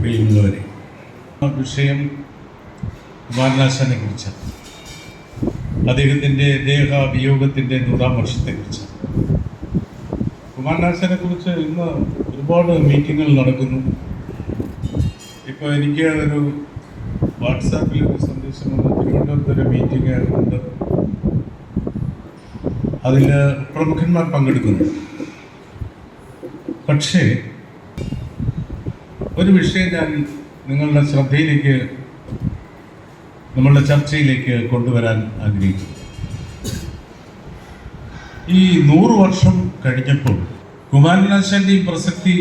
പ്രിയമുള്ളവരെ വിഷയം കുമാരനാശാനെ കുറിച്ചാണ് അദ്ദേഹത്തിന്റെ ദേഹവിയോഗത്തിന്റെ നൂറാം വർഷത്തെക്കുറിച്ച് കുമാരനാശാനെ കുറിച്ച് ഇന്ന് ഒരുപാട് മീറ്റിങ്ങുകൾ നടക്കുന്നു. ഇപ്പോൾ എനിക്ക് ഒരു വാട്സാപ്പിൽ ഒരു സന്ദേശം വന്ന് തിരുവനന്തപുരത്ത് ഒരു മീറ്റിംഗ് ഉണ്ട് അതിൽ പ്രമുഖന്മാർ പങ്കെടുക്കുന്നു. പക്ഷേ ഒരു വിഷയം ഞാൻ നിങ്ങളുടെ ശ്രദ്ധയിലേക്ക് നമ്മളുടെ ചർച്ചയിലേക്ക് കൊണ്ടുവരാൻ ആഗ്രഹിക്കുന്നു. ഈ നൂറ് വർഷം കഴിഞ്ഞപ്പോൾ കുമാരനാശാന്റെ ഈ പ്രസക്തി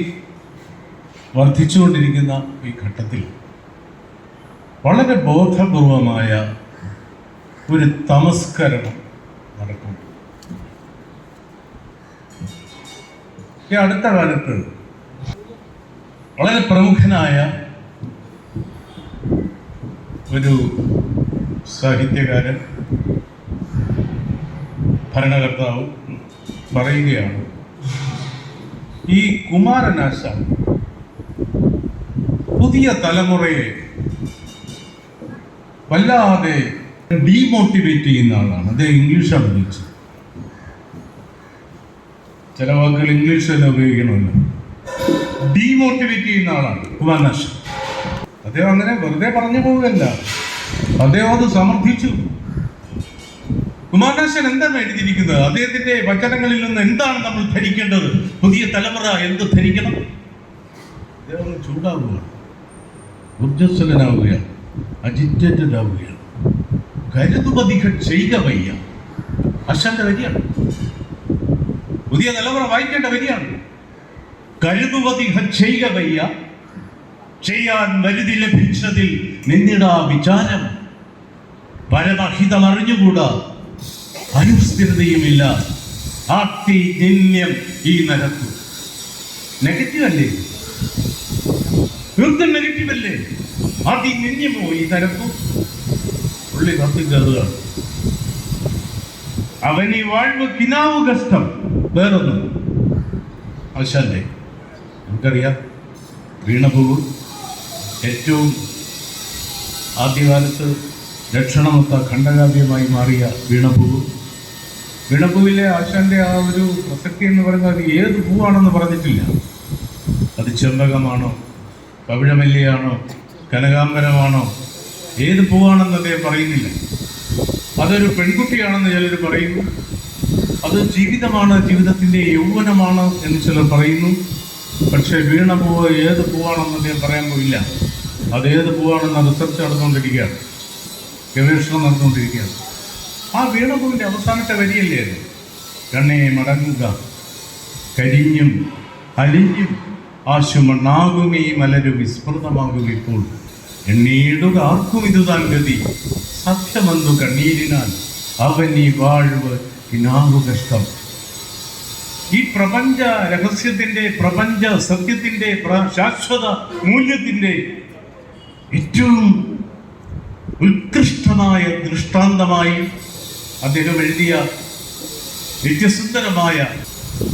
വർദ്ധിച്ചുകൊണ്ടിരിക്കുന്ന ഈ ഘട്ടത്തിൽ വളരെ ബോധപൂർവമായ ഒരു തമസ്കരണം നടക്കുന്നു. ഈ അടുത്ത കാലത്ത് വളരെ പ്രമുഖനായ ഒരു സാഹിത്യകാരൻ ഭരണകർത്താവ് പറയുകയാണ് ഈ കുമാരനാശ പുതിയ തലമുറയെ വല്ലാതെ ഡീമോട്ടിവേറ്റ് ചെയ്യുന്ന ആളാണ്. അത് ഇംഗ്ലീഷാണ് ഉപയോഗിച്ചത് ചില വാക്കുകൾ ഇംഗ്ലീഷ് തന്നെ ഉപയോഗിക്കണമല്ലോ. ഡീമോട്ടിവേറ്റ് ചെയ്യുന്ന ആളാണ്. കുമാരനാശൻ അദ്ദേഹം അങ്ങനെ വെറുതെ പറഞ്ഞു പോവുകയല്ല. അദ്ദേഹം അത് സമർത്ഥിച്ചു. കുമാരനാശൻ എന്താണ് എഴുതിയിരിക്കുന്നത്? അദ്ദേഹത്തിന്റെ വചനങ്ങളിൽ നിന്ന് എന്താണ് നമ്മൾ ധരിക്കേണ്ടത്? പുതിയ തലമുറ എന്ത് ധരിക്കണം? അദ്ദേഹം ചൂടാവുകയാണ് ഊർജസ്വലനാവുകയാണ് അജിറ്റേറ്റഡ് ആവുകയാണ് കരുതുപതികൾ ചെയ്യുക വയ്യ. അശാന്റെ വരിയാണ്. പുതിയ തലമുറ വായിക്കേണ്ട വരിയാണ്. കരുതുവതിഹ ചെയ്യാൻ വരുതി ലഭിച്ചതിൽ നിന്നിടാ വിചാരം. പരമഹിതം അനുസ്ഥിരതയുമില്ല. ജന്യം ഈ നരത്തു. നെഗറ്റീവ് അല്ലേ? തീർത്തും നെഗറ്റീവ് അല്ലേ? ആദ്യം നിന്യമോ ഈ നരത്തു? പുള്ളി കത്തി കയറുകയാണ് അവൻ ഈ വാഴ്വ് കിനാവ് കഷ്ടം വേറൊന്നും. ആശാന്റെ നമുക്കറിയാം വീണപൂവ് ഏറ്റവും ആദ്യകാലത്ത് ലക്ഷണമൊത്ത ഖണ്ഡകാവ്യമായി മാറിയ വീണപൂവ്. വീണപൂവിലെ ആശാന്റെ ആ ഒരു പ്രസക്തി എന്ന് പറയുന്നത് അത് ഏത് പൂവാണെന്ന് പറഞ്ഞിട്ടില്ല. അത് ചെമ്പകമാണോ കവിഴമല്ലിയാണോ കനകാംബരമാണോ ഏത് പൂവാണെന്ന് അദ്ദേഹം പറയുന്നില്ല. അതൊരു പെൺകുട്ടിയാണെന്ന് ചിലർ പറയുന്നു. അത് ജീവിതമാണ് ജീവിതത്തിന്റെ യൗവനമാണ് എന്ന് ചിലർ പറയുന്നു. പക്ഷേ വീണ പൂവ് ഏത് പൂവാണെന്ന് അദ്ദേഹം പറയാൻ പോയില്ല അത് ഏത് പൂവാണെന്ന് റിസർച്ച് നടന്നുകൊണ്ടിരിക്കുകയാണ്. ഗവേഷണം നടന്നുകൊണ്ടിരിക്കുകയാണ്. ആ വീണപൂവിന്റെ അവസാനത്തെ വരിയല്ലേ കണ്ണേ മടങ്ങുക. കരിഞ്ഞും അലിഞ്ഞും ആശുമണ്ണാകും ഈ മലരും വിസ്മൃതമാകും ഇപ്പോൾ. എണ്ണീടുക ആർക്കും ഇതുതാൻ ഗതി. സത്യമന്തു കണ്ണീരിനാൽ അവൻ ഈ വാഴ്വ് കിനാവു കഷ്ടം ഈ പ്രപഞ്ച രഹസ്യത്തിന്റെ പ്രപഞ്ച സത്യത്തിന്റെ ശാശ്വത മൂല്യത്തിന്റെ ഏറ്റവും ഉത്കൃഷ്ടമായ ദൃഷ്ടാന്തമായി അദ്ദേഹം എഴുതിയ നിത്യസുന്ദരമായ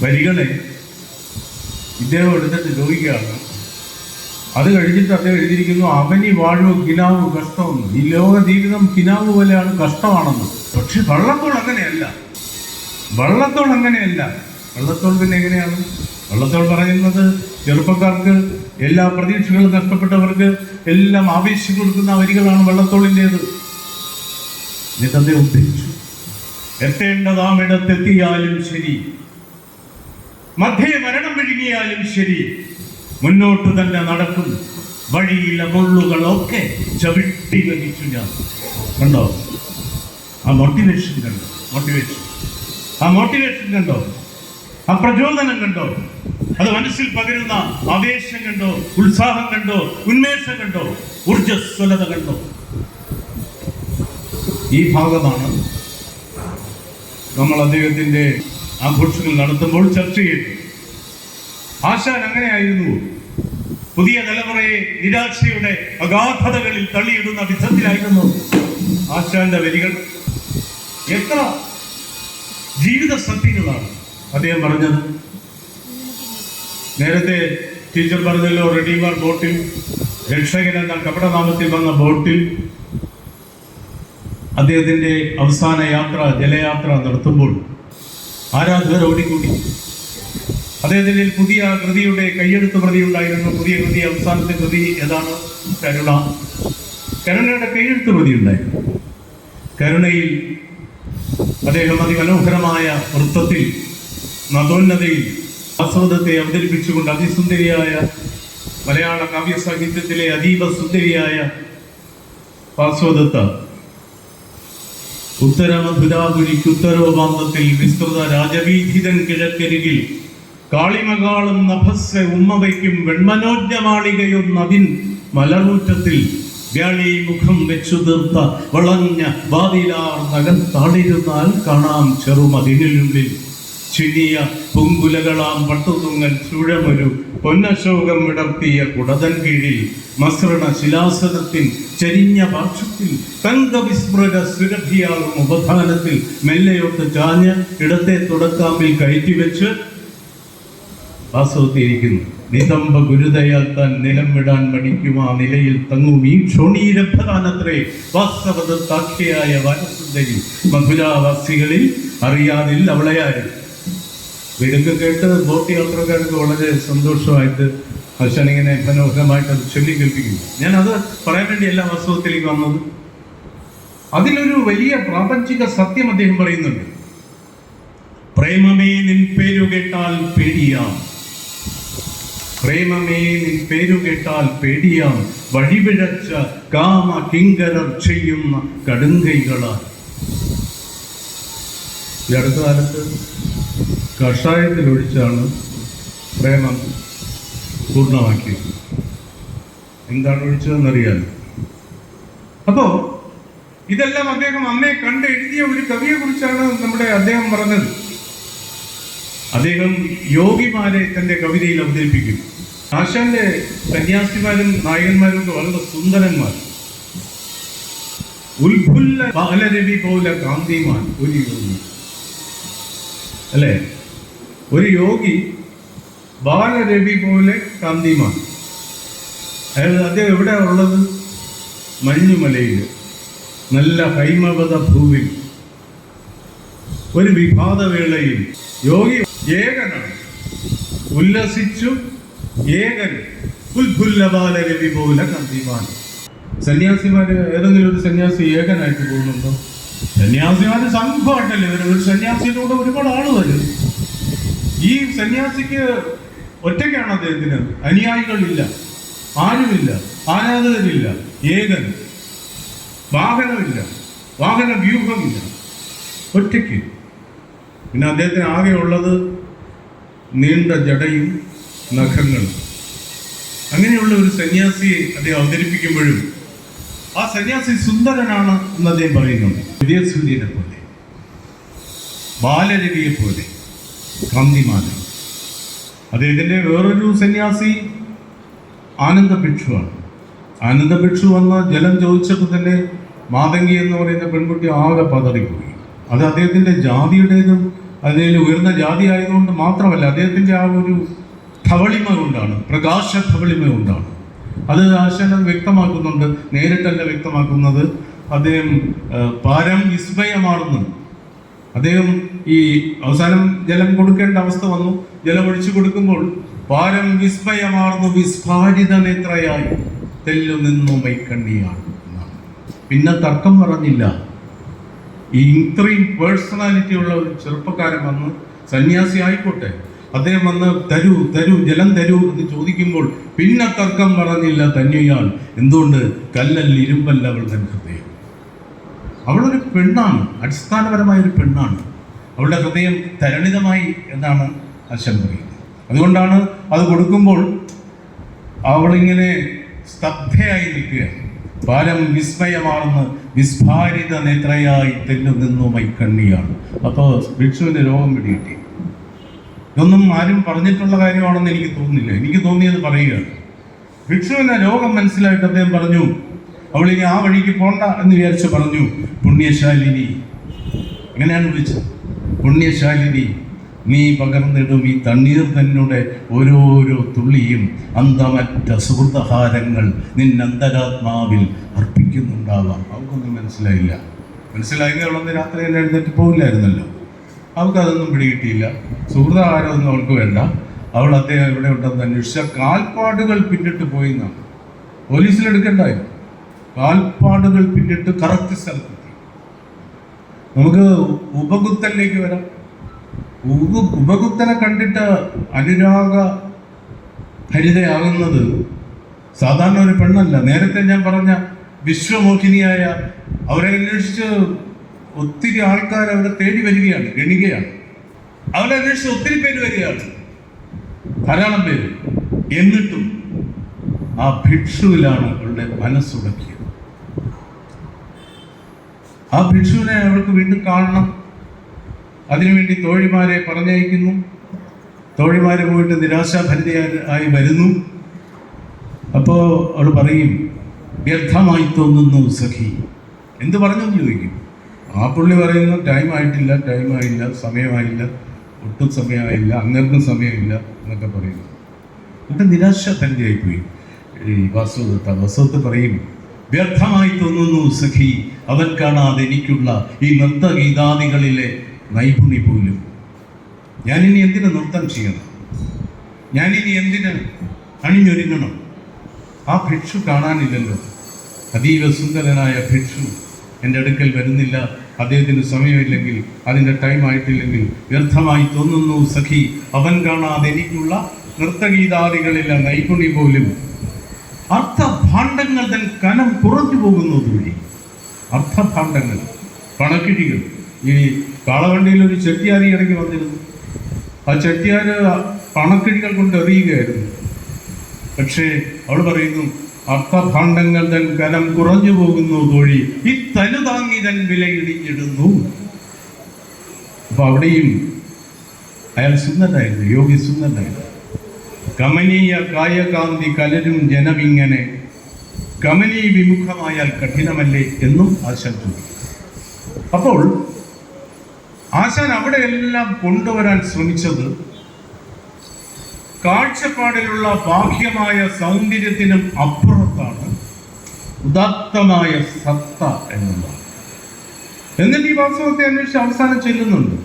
വരികളെ ഇദ്ദേഹം എടുത്തിട്ട് ചോദിക്കുകയാണ് അത് കഴിഞ്ഞിട്ട് അദ്ദേഹം എഴുതിയിരിക്കുന്നു അവനി വാഴു കിനാവ് കഷ്ടമെന്ന് ഈ ലോക ജീവിതം കിനാവ് പോലെയാണ് കഷ്ടമാണെന്ന്. പക്ഷെ വള്ളത്തോൾ അങ്ങനെയല്ല. വള്ളത്തോൾ അങ്ങനെയല്ല. വള്ളത്തോൾ പിന്നെ എങ്ങനെയാണ്? വള്ളത്തോൾ പറയുന്നത് ചെറുപ്പക്കാർക്ക് എല്ലാ പ്രതീക്ഷകളും നഷ്ടപ്പെട്ടവർക്ക് എല്ലാം ആവേശിച്ചു കൊടുക്കുന്ന വരികളാണ് വള്ളത്തോളിന്റെത്. അദ്ദേഹം ഉദ്ധരിച്ചു. എത്തേണ്ടതാമിടത്തെത്തിയാലും ശരി. മധ്യേ മരണം വിഴുങ്ങിയാലും ശരി. മുന്നോട്ട് തന്നെ നടക്കും. വഴിയിലെ മുള്ളുകളൊക്കെ ചവിട്ടി വഹിച്ചു ഞാൻ. കണ്ടോ? ആ മോട്ടിവേഷൻ കണ്ടോ? മോട്ടിവേഷൻ ആ മോട്ടിവേഷൻ കണ്ടോ? ആ പ്രചോദനം കണ്ടോ? അത് മനസ്സിൽ പകരുന്ന ആവേശം കണ്ടോ? ഉത്സാഹം കണ്ടോ? ഉന്മേഷം കണ്ടോ? ഊർജസ്വലത കണ്ടോ? ഈ ഭാഗമാണ് നമ്മൾ അദ്ദേഹത്തിന്റെ ആഘോഷങ്ങൾ നടത്തുമ്പോൾ ചർച്ച ചെയ്യുന്നത് ആശാൻ അങ്ങനെയായിരുന്നു. പുതിയ തലമുറയെ നിരാശയുടെ അഗാധതകളിൽ തള്ളിയിടുന്ന വിധത്തിലായിരുന്നു ആശാന്റെ വരികൾ. എത്ര ജീവിത സത്യങ്ങളാണ് അദ്ദേഹം പറഞ്ഞത്. നേരത്തെ ടീച്ചർ പറഞ്ഞല്ലോ റെഡീമർ ബോട്ടിൽ രക്ഷകൻ എന്ന കപടനാമത്തിൽ വന്ന ബോട്ടിൽ. അദ്ദേഹത്തിന്റെ അവസാന യാത്ര ജലയാത്ര നടത്തുമ്പോൾ ആരാധകർ ഓടിക്കൂടി. അദ്ദേഹത്തിന്റെ പുതിയ കൃതിയുടെ കയ്യെഴുത്ത് പ്രതി ഉണ്ടായിരുന്നു പുതിയ കൃതി അവസാനത്തെ കൃതി ഏതാണ്? കരുണ. കരുണയുടെ കയ്യെഴുത്ത് പ്രതി ഉണ്ടായിരുന്നു കരുണയിൽ അദ്ദേഹം അതിമനോഹരമായ വൃത്തത്തിൽ നദോന്നതയിൽ ആസ്വാദത്തെ അവതരിപ്പിച്ചുകൊണ്ട് അതിസുന്ദരിയായ മലയാള കാവ്യ സാഹിത്യത്തിലെ അതീവ സുന്ദരിയായ ആസ്വാദത്ത ഉത്തരമധുരാപുരിക്ക് ഉത്തരോപാന്തത്തിൽ വിസ്തൃത രാജവീഥിതൻ കിഴക്കരികിൽ കാളിമകാളും നഭസ് ഉമ്മ വയ്ക്കും വെൺമനോജ്ഞമാളികയൊന്നതിൻ മലറൂറ്റത്തിൽ വ്യാളി മുഖം വെച്ചു തീർത്ത വളഞ്ഞ വാതിലാർ നകത്താളിരുന്നാൽ കാണാം ചെറുമതിനുള്ളിൽ ചിനിയ പൂങ്കുലകളാം പട്ടുതുങ്ങൽ ചുഴമൊരു പൊന്നശോകം വിടർത്തിയ കുടതൻ കീഴിൽ മസ്രണ ശിലാസനത്തിൻ ചരിഞ്ഞ പാർശ്വത്തിൽ തങ്കവിസ്മൃത സുരഭിയാളും ഉപധാനത്തിൽ മെല്ലയൊട്ട് ചാഞ്ഞ് ഇടത്തെ തുടക്കാമ്പിൽ കയറ്റിവെച്ച് ആസ്വദിച്ചിരിക്കുന്നു. നിതംബ ഗുരുതയാൽ താൻ നിലം വിടാൻ മടിക്കും ആ നിലയിൽ തങ്ങും ഈ ക്ഷോണീരഭദാനത്രേ സാക്ഷിയായ വാരസുന്ദരി മധുരാവാസികളിൽ അറിയാതിൽ അവളെയാരും ഇതൊക്കെ കേട്ട് ബോട്ട് യാത്രക്കാർക്ക് വളരെ സന്തോഷമായിട്ട് ഇങ്ങനെ മനോഹരമായിട്ട് അത് ചൊല്ലി കേൾപ്പിക്കുന്നു ഞാൻ അത് പറയാൻ വേണ്ടിയല്ല വാസ്തവത്തിലേക്ക് വന്നത്. അതിലൊരു വലിയ പ്രാപഞ്ചിക സത്യം അദ്ദേഹം പറയുന്നുണ്ട്. പ്രേമമേ നിൻ പേരു കേട്ടാൽ പേടിയാം. പ്രേമമേ നിൻ പേരു കേട്ടാൽ പേടിയാം. വഴിപിഴച്ച കാമ കിങ്കരർ ചെയ്യുന്ന കടുങ്കൈകളാൽ. ഈ അടുത്ത കാലത്ത് കഷായത്തിലൊഴിച്ചാണ് പ്രേമം പൂർണമാക്കിയത് എന്താണ് ഒഴിച്ചതെന്നറിയാൻ അപ്പോ ഇതെല്ലാം അദ്ദേഹം അമ്മയെ കണ്ട് എഴുതിയ ഒരു കവിയെ കുറിച്ചാണ് നമ്മുടെ അദ്ദേഹം പറഞ്ഞത്. അദ്ദേഹം യോഗിമാരെ തന്റെ കവിതയിൽ അവതരിപ്പിക്കും ആശാന്റെ സന്യാസിമാരും നായകന്മാരും ഒക്കെ വളരെ സുന്ദരന്മാർ. ഉൽഫുല്ല ബാലരവി പോലെ കാന്തിമാൻ ഒരു അല്ലേ? ഒരു യോഗി ബാലരവി പോലെ കാന്തിമാൻ അയാൾ അദ്ദേഹം എവിടെ ഉള്ളത്? മഞ്ഞുമലയിൽ നല്ല ഹൈമവത ഭൂവിൽ. ഒരു വിഭാതവേളയിൽ. യോഗി ഏകനാണ്. ഉല്ലസിച്ചു ഏകൻ. ഉത്ഫുല്ലബാലരവി പോലെ കാന്തിമാൻ സന്യാസിമാർ ഏതെങ്കിലും ഒരു സന്യാസി ഏകനായിട്ട് പോകുന്നുണ്ടോ? സന്യാസിമാര് സംഘമായിട്ടല്ലേ വരും ഒരു സന്യാസിയിലൂടെ ഒരുപാട് ആൾ വരും. ഈ സന്യാസിക്ക് ഒറ്റയ്ക്കാണ് അദ്ദേഹത്തിന്? അനുയായികളില്ല. ആരുമില്ല. ആരാധകരില്ല. ഏകൻ. വാഹനമില്ല. വാഹന വ്യൂഹമില്ല ഒറ്റയ്ക്ക്. പിന്നെ അദ്ദേഹത്തിന് ആകെ ഉള്ളത് നീണ്ട ജടയും നഖങ്ങളും. അങ്ങനെയുള്ള ഒരു സന്യാസിയെ അദ്ദേഹം അവതരിപ്പിക്കുമ്പോഴും ആ സന്യാസി സുന്ദരനാണ് എന്ന് അദ്ദേഹം പറയുന്നുണ്ട്. വിജയസൂര്യനെ പോലെ ബാലരവിയെ പോലെ കാന്തിമാല അദ്ദേഹത്തിന്റെ വേറൊരു സന്യാസി ആനന്ദ ഭിക്ഷുവാണ് ആനന്ദ ഭിക്ഷു വന്ന് ജലം ചോദിച്ചപ്പോൾ തന്നെ മാതങ്കി എന്ന് പറയുന്ന പെൺകുട്ടി ആകെ പതറിപ്പോയി അത് അദ്ദേഹത്തിന്റെ ജാതിയുടേതും അതിൽ ഉയർന്ന ജാതി ആയതുകൊണ്ട് മാത്രമല്ല അദ്ദേഹത്തിന്റെ ആ ഒരു ധവളിമ കൊണ്ടാണ് പ്രകാശ ധവളിമ കൊണ്ടാണ്. അത് ആശാനം വ്യക്തമാക്കുന്നുണ്ട് നേരിട്ടല്ല വ്യക്തമാക്കുന്നത്. അദ്ദേഹം പരം വിസ്മയമാർന്നു അദ്ദേഹം ഈ അവസാനം ജലം കൊടുക്കേണ്ട അവസ്ഥ വന്നു. ജലം ഒഴിച്ചു കൊടുക്കുമ്പോൾ പാരം വിസ്മയമാർന്നു വിസ്ഫാരിത നേത്രയായി തെല്ലു നിന്നു മൈക്കണ്ണിയാണ് പിന്നെ തർക്കം പറഞ്ഞില്ല. ഈ ഇത്രയും പേഴ്സണാലിറ്റി ഉള്ള ഒരു ചെറുപ്പക്കാരൻ വന്ന് സന്യാസി ആയിക്കോട്ടെ. അദ്ദേഹം വന്ന് തരൂ തരൂ ജലം തരൂ എന്ന് ചോദിക്കുമ്പോൾ പിന്നെ തർക്കം പറഞ്ഞില്ല തന്നെയാൾ. എന്തുകൊണ്ട്? കല്ലല്ല ഇരുമ്പല്ല അവൾ തൻ ഹൃദയം അവളൊരു പെണ്ണാണ് അടിസ്ഥാനപരമായ ഒരു പെണ്ണാണ്. അവളുടെ ഹൃദയം തരണിതമായി എന്നാണ് അച്ഛൻ പറയുന്നത്. അതുകൊണ്ടാണ് അത് കൊടുക്കുമ്പോൾ അവളിങ്ങനെ സ്തബ്ധയായി നിൽക്കുക. ബാലം വിസ്മയമാണെന്ന് വിസ്ഫാരിത നേത്രയായി തെല്ലു നിന്നു മൈക്കണ്ണിയാണ് അപ്പോൾ ഭിക്ഷുവിന് രോഗം പിടികിട്ടി. ഇതൊന്നും ആരും പറഞ്ഞിട്ടുള്ള കാര്യമാണെന്ന് എനിക്ക് തോന്നുന്നില്ല. എനിക്ക് തോന്നിയത് പറയുകയാണ്. ഭിക്ഷുവിന്റെ രോഗം മനസ്സിലായിട്ട് അദ്ദേഹം പറഞ്ഞു അവൾ ഇനി ആ വഴിക്ക് പോണ്ട എന്ന് വിചാരിച്ച് പറഞ്ഞു പുണ്യശാലിനി. അങ്ങനെയാണ് വിളിച്ചത്. പുണ്യശാലിനി നീ പകർന്നിടും ഈ തണ്ണീർ തന്നെ ഓരോരോ തുള്ളിയും. അന്തമറ്റ സുഹൃതഹാരങ്ങൾ നിന്നന്തരാത്മാവിൽ അർപ്പിക്കുന്നുണ്ടാവാം. അവൾക്കൊന്നും മനസ്സിലായില്ല. മനസ്സിലായെങ്കിൽ അവളന്ന് രാത്രി തന്നെ എഴുന്നേറ്റ് പോകില്ലായിരുന്നല്ലോ അവൾക്കതൊന്നും പിടികിട്ടിയില്ല. സുഹൃതഹാരമൊന്നും അവൾക്ക് വേണ്ട. അവൾ അദ്ദേഹം എവിടെ ഉണ്ടെന്ന് അന്വേഷിച്ച കാൽപ്പാടുകൾ പിന്നിട്ട് പോയി എന്നാണ്. പോലീസിലെടുക്കണ്ടായിരുന്നു കാൽപ്പാടുകൾ പിന്നിട്ട് കറക്റ്റ് സ്ഥലത്തെത്തി നമുക്ക് ഉപഗുപ്തനിലേക്ക് വരാം. ഉപ ഉപഗുപ്തനെ കണ്ടിട്ട് അനുരാഗ ഹരിതയാകുന്നത് സാധാരണ ഒരു പെണ്ണല്ല. നേരത്തെ ഞാൻ പറഞ്ഞ വിശ്വമോഹിനിയായ അവരെ അന്വേഷിച്ച് ഒത്തിരി ആൾക്കാർ അവരെ തേടി വരികയാണ് ഗണികയാണ് അവരെ അന്വേഷിച്ച് ഒത്തിരി പേര് വരികയാണ്. ധാരാളം പേര്. എന്നിട്ടും ആ ഭിക്ഷുവിലാണ് അവരുടെ മനസ്സുടക്കിയത്. ആ ഭിക്ഷുവിനെ അവൾക്ക് വീണ്ടും കാണണം. അതിനുവേണ്ടി തോഴിമാരെ പറഞ്ഞയക്കുന്നു. തോഴിമാരെ പോയിട്ട് നിരാശാഭരിതയായി വരുന്നു. അപ്പോൾ അവൾ പറയും വ്യർത്ഥമായി തോന്നുന്നു സഖി. എന്ത് പറഞ്ഞെന്ന് ചോദിക്കും. ആ പുള്ളി പറയുന്നു ടൈം ആയിട്ടില്ല ടൈം ആയില്ല സമയമായില്ല ഒട്ടും സമയമായില്ല അങ്ങനത്തെ സമയമില്ല എന്നൊക്കെ പറയുന്നു. എന്നിട്ട് നിരാശാഭരിതയായി പോയി. ഈ വാസുദത്ത വാസുദത്ത് പറയും വ്യർത്ഥമായി തോന്നുന്നു സഖി. അവൻ കാണാതെ എനിക്കുള്ള ഈ നൃത്തഗീതാദികളിലെ നൈപുണി പോലും. ഞാനിനി എന്തിനു നൃത്തം ചെയ്യണം? ഞാനിനി എന്തിന് അണിഞ്ഞൊരുങ്ങണം? ആ ഭിക്ഷു കാണാനില്ലല്ലോ. അതീവ സുന്ദരനായ ഭിക്ഷു എന്റെ അടുക്കൽ വരുന്നില്ല. അദ്ദേഹത്തിന് സമയമില്ലെങ്കിൽ അതിന്റെ ടൈം ആയിട്ടില്ലെങ്കിൽ വ്യർത്ഥമായി തോന്നുന്നു സഖി. അവൻ കാണാതെ എനിക്കുള്ള നൃത്തഗീതാദികളിലെ നൈപുണി പോലും. അർത്ഥഭാണ്ഡങ്ങൾ തൻ കനം കുറഞ്ഞു പോകുന്നത് വഴി അർത്ഥഭാണ്ഡങ്ങൾ പണക്കിഴികൾ. ഈ കാളവണ്ടിയിൽ ഒരു ചെട്ടിയാരി ഇറങ്ങി വന്നിരുന്നു. ആ ചെട്ടിയാര് പണക്കിഴികൾ കൊണ്ട് എറിയുകയായിരുന്നു. പക്ഷേ അവൾ പറയുന്നു അർത്ഥഭാണ്ഡങ്ങൾ തൻ കനം കുറഞ്ഞു പോകുന്നു തൊഴി ഈ തനു താങ്ങി തൻ വിലയിടിഞ്ഞിടുന്നു അപ്പൊ അവിടെയും അയാൾ സുന്ദരനായിരുന്നു യോഗി സുന്ദരനായിരുന്നു. കമനീയ കായകാന്തി കലരും ജനമിങ്ങനെ കമനീ വിമുഖമായാൽ കഠിനമല്ലേ എന്നും ചോദിക്കും അപ്പോൾ ആശാൻ അവിടെയെല്ലാം കൊണ്ടുവരാൻ ശ്രമിച്ചത് കാഴ്ചപ്പാടിലുള്ള ബാഹ്യമായ സൗന്ദര്യത്തിനും അപ്പുറത്താണ്. ഉദാത്തമായ സത്ത എന്നുള്ളത്. എന്നിട്ട് ഈ വാസ്തവത്തെ അന്വേഷിച്ച് അവസാനം ചെല്ലുന്നുണ്ട്.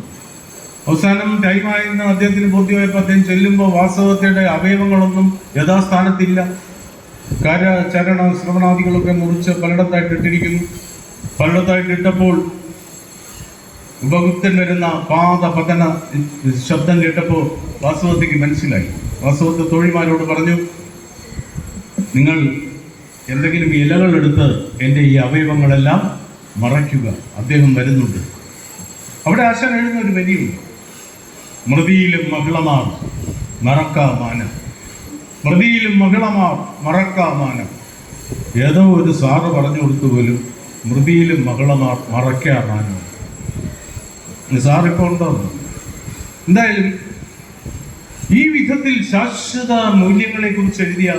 അവസാനം ടൈമായിരുന്ന അദ്ദേഹത്തിന് ബോധ്യമായപ്പോൾ അദ്ദേഹം ചെല്ലുമ്പോൾ വാസ്തവത്തിന്റെ അവയവങ്ങളൊന്നും യഥാസ്ഥാനത്തില്ല. കര ചരണ ശ്രവണാദികളൊക്കെ മുറിച്ച് പലയിടത്തായിട്ട് ഇട്ടിരിക്കുന്നു. പലയിടത്തായിട്ട് ഇട്ടപ്പോൾ ഉപഭുക്തൻ വരുന്ന പാദപതന ശബ്ദം കേട്ടപ്പോൾ വാസ്തവത്തേക്ക് മനസ്സിലായി. വാസ്തവത്തെ തോഴിമാരോട് പറഞ്ഞു നിങ്ങൾ എന്തെങ്കിലും ഇലകൾ എടുത്ത് എന്റെ ഈ അവയവങ്ങളെല്ലാം മറയ്ക്കുക. അദ്ദേഹം വരുന്നുണ്ട്. അവിടെ ആശാൻ എഴുതുന്ന ഒരു വരിയുണ്ട് മൃതിയിലും മഹിളമാർ മറക്കാമാനം. മൃതിയിലും മഹിളമാർ മറക്കാമാനം ഏതോ ഒരു സാറ് പറഞ്ഞു കൊടുത്തു പോലും മൃതിയിലും മഹിളമാർ മറക്കാമാനം സാറിപ്പോൾ ഉണ്ടോ? എന്തായാലും ഈ വിധത്തിൽ ശാശ്വത മൂല്യങ്ങളെ കുറിച്ച് എഴുതിയ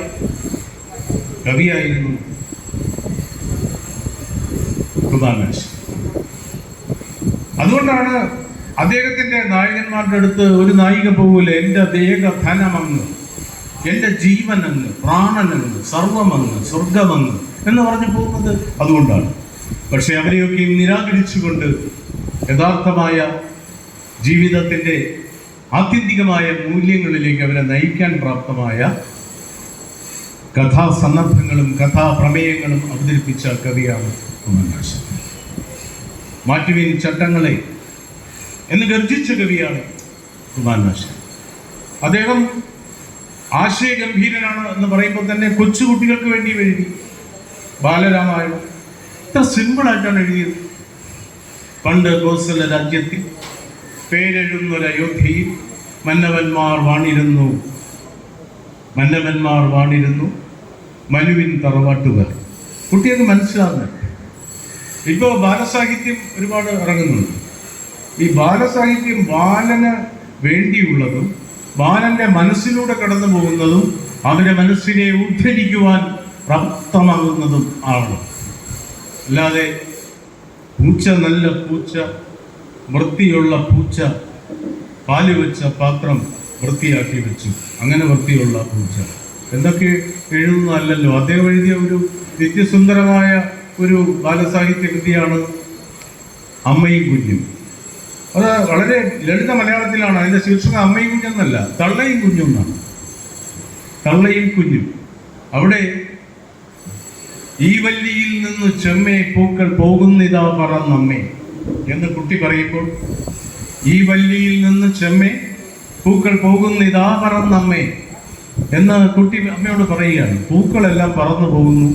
കവിയായിരുന്നു അതുകൊണ്ടാണ് അദ്ദേഹത്തിന്റെ നായകന്മാരുടെ അടുത്ത് ഒരു നായിക പോകൂല എന്റെ ദേഹധനമങ്ങ് എന്റെ ജീവനങ്ങ് പ്രാണനങ്ങ് സർവമങ്ങ് സ്വർഗമങ്ങ് എന്ന് പറഞ്ഞു പോകുന്നത് അതുകൊണ്ടാണ്. പക്ഷെ അവരെയൊക്കെയും നിരാകരിച്ചുകൊണ്ട് യഥാർത്ഥമായ ജീവിതത്തിന്റെ ആത്യന്തികമായ മൂല്യങ്ങളിലേക്ക് അവരെ നയിക്കാൻ പ്രാപ്തമായ കഥാസന്ദർഭങ്ങളും കഥാപ്രമേയങ്ങളും അവതരിപ്പിച്ച കവിയാണ് കുമാരനാശൻ മാറ്റുവിൻ ചട്ടങ്ങളെ എന്ന് ഗർജിച്ച കവിയാണ് കുമാരനാശൻ അദ്ദേഹം ആശയഗംഭീരനാണ് എന്ന് പറയുമ്പോൾ തന്നെ കൊച്ചുകുട്ടികൾക്ക് വേണ്ടി എഴുതി. ബാലരാമായണം. ഇത്ര സിമ്പിളായിട്ടാണ് എഴുതിയത്. പണ്ട് കോസല രാജ്യത്തിൽ പേരെഴുന്നൊരയോധ്യയിൽ മന്നവന്മാർ വാണിരുന്നു. മന്നവന്മാർ വാണിരുന്നു. മനുവിൻ തറവാട്ടുകാർ. കുട്ടികൾക്ക് മനസ്സിലാകുന്നുണ്ട് ഇപ്പോൾ ബാലസാഹിത്യം ഒരുപാട് ഇറങ്ങുന്നുണ്ട്. ഈ ബാലസാഹിത്യം ബാലന് വേണ്ടിയുള്ളതും ബാലന്റെ മനസ്സിലൂടെ കടന്നു പോകുന്നതും അവന്റെ മനസ്സിനെ ഉദ്ധരിക്കുവാൻ പ്രാപ്തമാകുന്നതും ആണ് അല്ലാതെ പൂച്ച നല്ല പൂച്ച വൃത്തിയുള്ള പൂച്ച പാൽ വെച്ച പാത്രം വൃത്തിയാക്കി വെച്ചു. അങ്ങനെ വൃത്തിയുള്ള പൂച്ച. എന്തൊക്കെ എഴുതുന്നതല്ലല്ലോ അദ്ദേഹം എഴുതിയ ഒരു നിത്യസുന്ദരമായ ഒരു ബാലസാഹിത്യ കൃതിയാണ് അമ്മയും കുഞ്ഞും. അത് വളരെ ലളിത മലയാളത്തിലാണ്. അതിന്റെ ശീർഷകം അമ്മയും കുഞ്ഞെന്നല്ല തള്ളയും കുഞ്ഞും എന്നാണ്. തള്ളയും കുഞ്ഞും. അവിടെ ഈ വല്ലിയിൽ നിന്ന് ചെമ്മേ പൂക്കൾ പോകുന്നിതാ പറന്നമ്മേ എന്ന് കുട്ടി പറയുമ്പോൾ ഈ വല്ലിയിൽ നിന്ന് ചെമ്മേ പൂക്കൾ പോകുന്നിതാ പറന്നമ്മേ എന്ന് കുട്ടി അമ്മയോട് പറയുകയാണ്. പൂക്കളെല്ലാം പറന്നു പോകുന്നു.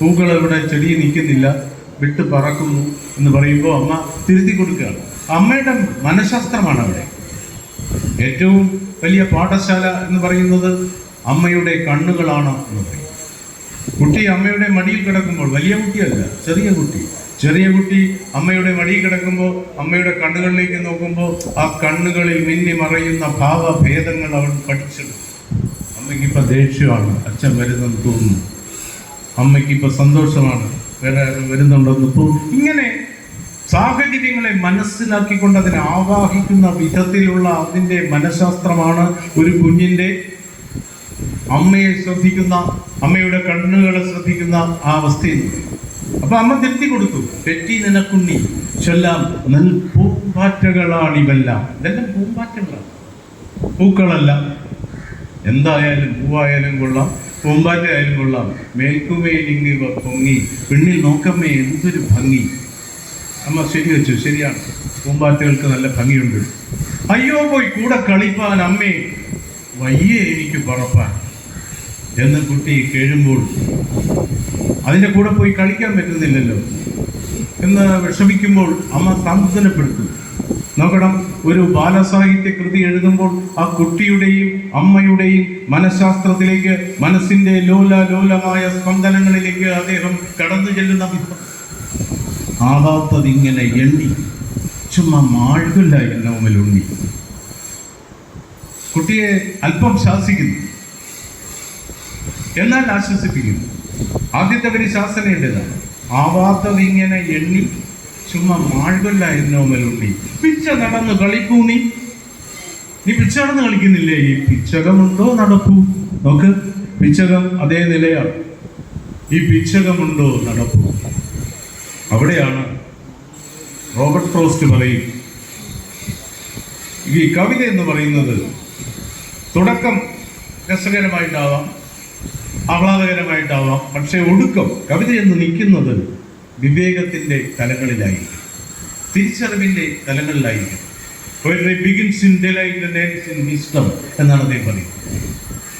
പൂക്കൾ ഇവിടെ ചെടി നിൽക്കുന്നില്ല വിട്ട് പറക്കുന്നു എന്ന് പറയുമ്പോൾ അമ്മ തിരുത്തി കൊടുക്കുകയാണ്. അമ്മയുടെ മനഃശാസ്ത്രമാണ് അവിടെ ഏറ്റവും വലിയ പാഠശാല എന്ന് പറയുന്നത് അമ്മയുടെ കണ്ണുകളാണ് എന്ന് പറയും. കുട്ടി അമ്മയുടെ മടിയിൽ കിടക്കുമ്പോൾ വലിയ കുട്ടിയല്ല ചെറിയ കുട്ടി. ചെറിയ കുട്ടി അമ്മയുടെ മടിയിൽ കിടക്കുമ്പോൾ അമ്മയുടെ കണ്ണുകളിലേക്ക് നോക്കുമ്പോൾ ആ കണ്ണുകളിൽ മിന്നി മറയുന്ന ഭാവഭേദങ്ങൾ അവൾ പഠിച്ചെടുക്കും അമ്മയ്ക്കിപ്പോൾ ദേഷ്യമാണ് അച്ഛൻ വരുന്നെന്ന് തോന്നുന്നു. അമ്മയ്ക്കിപ്പോൾ സന്തോഷമാണ്. വേറെ വരുന്നുണ്ടെന്ന് തോന്നുന്നു. ഇങ്ങനെ സാഹചര്യങ്ങളെ മനസ്സിലാക്കിക്കൊണ്ട് അതിനെ ആവാഹിക്കുന്ന വിധത്തിലുള്ള അതിന്റെ മനഃശാസ്ത്രമാണ് ഒരു കുഞ്ഞിന്റെ അമ്മയെ ശ്രദ്ധിക്കുന്ന അമ്മയുടെ കണ്ണുകളെ ശ്രദ്ധിക്കുന്ന ആ അവസ്ഥയിൽ. അപ്പൊ അമ്മ തിരുത്തി കൊടുത്തു. പെറ്റി നിനക്കുണ്ണി. ചൊല്ലാം നൽ നെൽ പൂമ്പാറ്റകളാണിവെല്ലാം ഇതെല്ലാം പൂമ്പാറ്റകളാണ്. പൂക്കളല്ല. എന്തായാലും പൂവായാലും കൊള്ളാം പൂമ്പാറ്റയായാലും കൊള്ളാം. മേൽക്കുമേലിങ്ങി പൊങ്ങി. പെണ്ണിൽ നോക്കമ്മേ എന്തൊരു ഭംഗി. അമ്മ ശരി വെച്ചു ശരിയാണ്. പൂമ്പാറ്റകൾക്ക് നല്ല ഭംഗിയുണ്ട്. അയ്യോ പോയി കൂടെ കളിപ്പാൻ അമ്മേ. വയ്യേ എനിക്ക് പറപ്പാൻ. എന്ന് കുട്ടി കേഴുമ്പോൾ അതിന്റെ കൂടെ പോയി കളിക്കാൻ പറ്റുന്നില്ലല്ലോ. എന്ന് വിഷമിക്കുമ്പോൾ അമ്മ സാന്ത്വനപ്പെടുത്തും. നോക്കണം ഒരു ബാലസാഹിത്യ കൃതി എഴുതുമ്പോൾ ആ കുട്ടിയുടെയും അമ്മയുടെയും മനഃശാസ്ത്രത്തിലേക്ക് മനസ്സിന്റെ ലോല ലോലമായ സ്പന്ദനങ്ങളിലേക്ക് അദ്ദേഹം കടന്നു ചെല്ലുന്ന ആവാത്തതിങ്ങനെ എണ്ണി ചുമ്മാ മാഴുകില്ല എന്നോമൽ കുട്ടിയെ അല്പം ശാസിക്കുന്നു. എന്നാൽ ആശ്വസിപ്പിക്കുന്നു. ആദ്യത്തെ വരി ശാസനയുടേതാണ്. ആവാത്തതിങ്ങനെ എണ്ണി ചുമ്മാ മാഴുകല്ല എന്നോമലുണ്ണി പിച്ച നടന്ന് കളിക്കൂ നീ. പിച്ച നടന്ന് കളിക്കുന്നില്ലേ? ഈ പിച്ചകമുണ്ടോ നടക്കൂ നോക്ക് പിച്ചകം അതേ നിലയാണ്. ഈ പിച്ചകമുണ്ടോ നടക്കൂ അവിടെയാണ് റോബർട്ട് ഫ്രോസ്റ്റ് പറയും. ഈ കവിത എന്ന് പറയുന്നത് തുടക്കം രസകരമായിട്ടാവാം ആഹ്ലാദകരമായിട്ടാവാം പക്ഷേ ഒടുക്കം കവിത എന്ന് നിൽക്കുന്നത് വിവേകത്തിന്റെ തലങ്ങളിലായിരിക്കും. തിരിച്ചറിവിന്റെ തലങ്ങളിലായിരിക്കും. ബിഗിൻസ് ഇൻ എന്നാണ് അദ്ദേഹം പറയുന്നത്.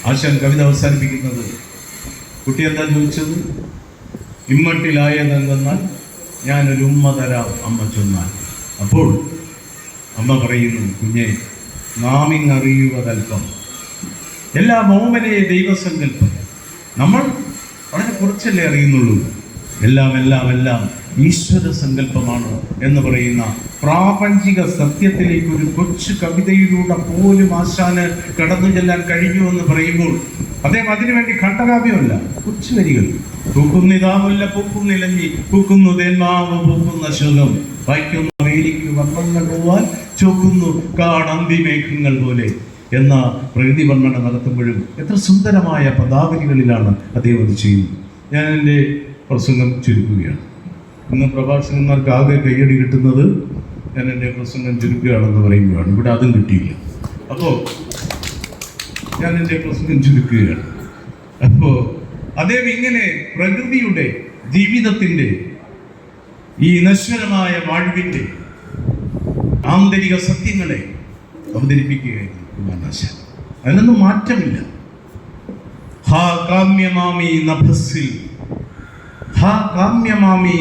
ആശാൻ കവിത അവസാനിപ്പിക്കുന്നത് കുട്ടി എന്താ ചോദിച്ചത്? ഇമ്മട്ടിലായതെന്തെന്നാൽ ഞാനൊരു ഉമ്മ തരാം അമ്മ ചൊന്നാൽ. അപ്പോൾ അമ്മ പറയുന്നു കുഞ്ഞെ നാമിങ്ങറിയുവതൽപ്പം എല്ലാ മോമനെ ദൈവസങ്കല്പം. നമ്മൾ വളരെ കുറച്ചല്ലേ അറിയുന്നുള്ളൂ. എല്ലാം എല്ലാം എല്ലാം ഈശ്വര സങ്കല്പമാണ് എന്ന് പറയുന്ന പ്രാപഞ്ചിക സത്യത്തിലേക്ക് ഒരു കൊച്ചു കവിതയിലൂടെ പോലും ആശാന് കടന്നു ചെല്ലാൻ കഴിഞ്ഞു എന്ന് പറയുമ്പോൾ അദ്ദേഹം അതിനുവേണ്ടി ഖണ്ഡകാവ്യമല്ല കൊച്ചു വരികൾ പൂക്കുന്നിതാമല്ല പൂക്കുന്നിലഞ്ഞി പൂക്കുന്നു തേന്മാവ് പൂക്കുന്ന ശുഖം വായിക്കുന്നു വേലിക്ക് വർണങ്ങൾ പോവാൻ ചോക്കുന്നു കാണന്തി മേഘങ്ങൾ പോലെ എന്ന പ്രകൃതി വർണന നടത്തുമ്പോഴും എത്ര സുന്ദരമായ പദാവലികളിലാണ് അദ്ദേഹം അത് ചെയ്യുന്നത്. ഞാൻ എന്റെ പ്രസംഗം ചുരുക്കുകയാണ്. ഇന്ന് പ്രഭാഷകന്മാർക്ക് ആകെ കയ്യടി കിട്ടുന്നത് ഞാൻ എന്റെ പ്രസംഗം ചുരുക്കുകയാണെന്ന് പറയുകയാണ്. ഇവിടെ അതും കിട്ടിയില്ല. അപ്പോൾ ഞാൻ എന്റെ പ്രസംഗം ചുരുക്കുകയാണ്. അപ്പോൾ അദ്ദേഹം ഇങ്ങനെ പ്രകൃതിയുടെ ജീവിതത്തിന്റെ ഈ നശ്വരമായ വാഴ്വിന്റെ ആന്തരിക സത്യങ്ങളെ അവതരിപ്പിക്കുകയായിരുന്നു അതിനൊന്നും മാറ്റമില്ല. ഹാ കാമ്യമാമി നഭസ്സിൽ ഹാ കാമ്യമാമി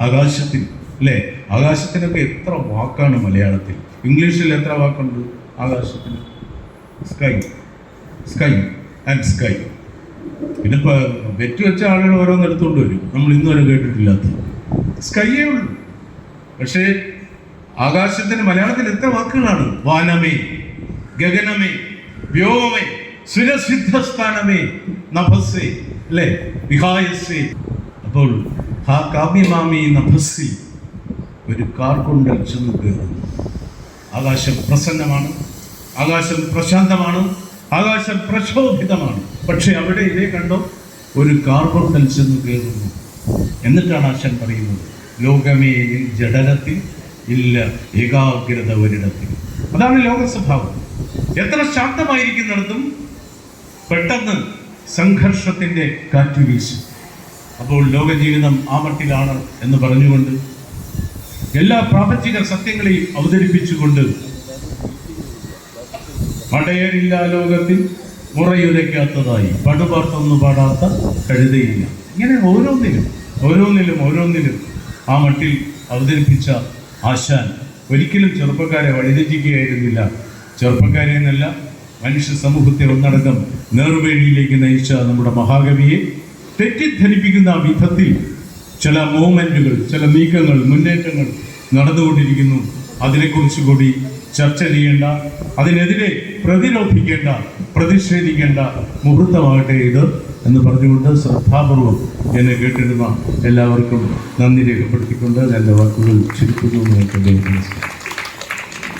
ആകാശത്തിൽ അല്ലേ? ആകാശത്തിനൊക്കെ എത്ര വാക്കാണ് മലയാളത്തിൽ? ഇംഗ്ലീഷിൽ എത്ര വാക്കുണ്ട്? ആകാശത്തിന് സ്കൈ സ്കൈ ആൻഡ് സ്കൈ പിന്നെ വെച്ച ആളുകൾ ഓരോന്ന് എടുത്തുകൊണ്ട് വരും. നമ്മൾ ഇന്നുവരെ കേട്ടിട്ടില്ലാത്ത. സ്കൈയേ ഉള്ളൂ. പക്ഷേ ആകാശത്തിന് മലയാളത്തിൽ എത്ര വാക്കുകളാണ്? വാനമേ ഗഗനമേ വ്യോമമേ സുരസിദ്ധസ്ഥാനമേ നഭസ്സേ അല്ലേ? വിഹായസി അപ്പോൾ ആ കാമ്യമാമി നഭസ്സിൽ ഒരു കാർ കൊണ്ടൽ ചെന്ന് കയറുന്നു. ആകാശം പ്രസന്നമാണ് ആകാശം പ്രശാന്തമാണ് ആകാശം പ്രക്ഷോഭിതമാണ്. പക്ഷെ അവിടെ ഇതേ കണ്ടോ? ഒരു കാർബൺ ചെന്ന് കയറുന്നു. എന്നിട്ടാണ് ആശൻ പറയുന്നത് ലോകമേ ജഡനത്തിൽ ഇല്ല ഏകാഗ്രത ഒരിടത്തിൽ. അതാണ് ലോകസ്വഭാവം. എത്ര ശാന്തമായിരിക്കുന്നിടത്തും പെട്ടെന്ന് സംഘർഷത്തിന്റെ കാറ്റ് അപ്പോൾ ലോകജീവിതം ആ മട്ടിലാണ് എന്ന് പറഞ്ഞുകൊണ്ട് എല്ലാ പ്രാപഞ്ചിക സത്യങ്ങളെയും അവതരിപ്പിച്ചുകൊണ്ട് പടയരില്ല ലോകത്തിൽ മുറയുരയ്ക്കാത്തതായി പടുപാർത്തൊന്നു പാടാത്ത കഴുതയില്ല. ഇങ്ങനെ ഓരോന്നിലും ഓരോന്നിലും ഓരോന്നിലും ആ മട്ടിൽ അവതരിപ്പിച്ച ആശാൻ ഒരിക്കലും ചെറുപ്പക്കാരെ വഴിതെറ്റിക്കുകയായിരുന്നില്ല. ചെറുപ്പക്കാരെ എന്നല്ല മനുഷ്യ സമൂഹത്തെ ഒന്നടങ്കം നേർവേഴിയിലേക്ക് നയിച്ച നമ്മുടെ മഹാകവിയെ തെറ്റിദ്ധരിപ്പിക്കുന്ന വിധത്തിൽ ചില മൂവ്മെന്റുകൾ ചില നീക്കങ്ങൾ മുന്നേറ്റങ്ങൾ നടന്നുകൊണ്ടിരിക്കുന്നു. അതിനെക്കുറിച്ച് കൂടി ചർച്ച ചെയ്യേണ്ട അതിനെതിരെ പ്രതിരോധിക്കേണ്ട പ്രതിഷേധിക്കേണ്ട മുഹൂർത്തമാകട്ടെ ഇത് എന്ന് പറഞ്ഞുകൊണ്ട് ശ്രദ്ധാപൂർവം എന്നെ കേട്ടിരുന്ന എല്ലാവർക്കും നന്ദി രേഖപ്പെടുത്തിക്കൊണ്ട് എന്റെ വാക്കുകൾ ചുരുക്കുന്നു എന്ന്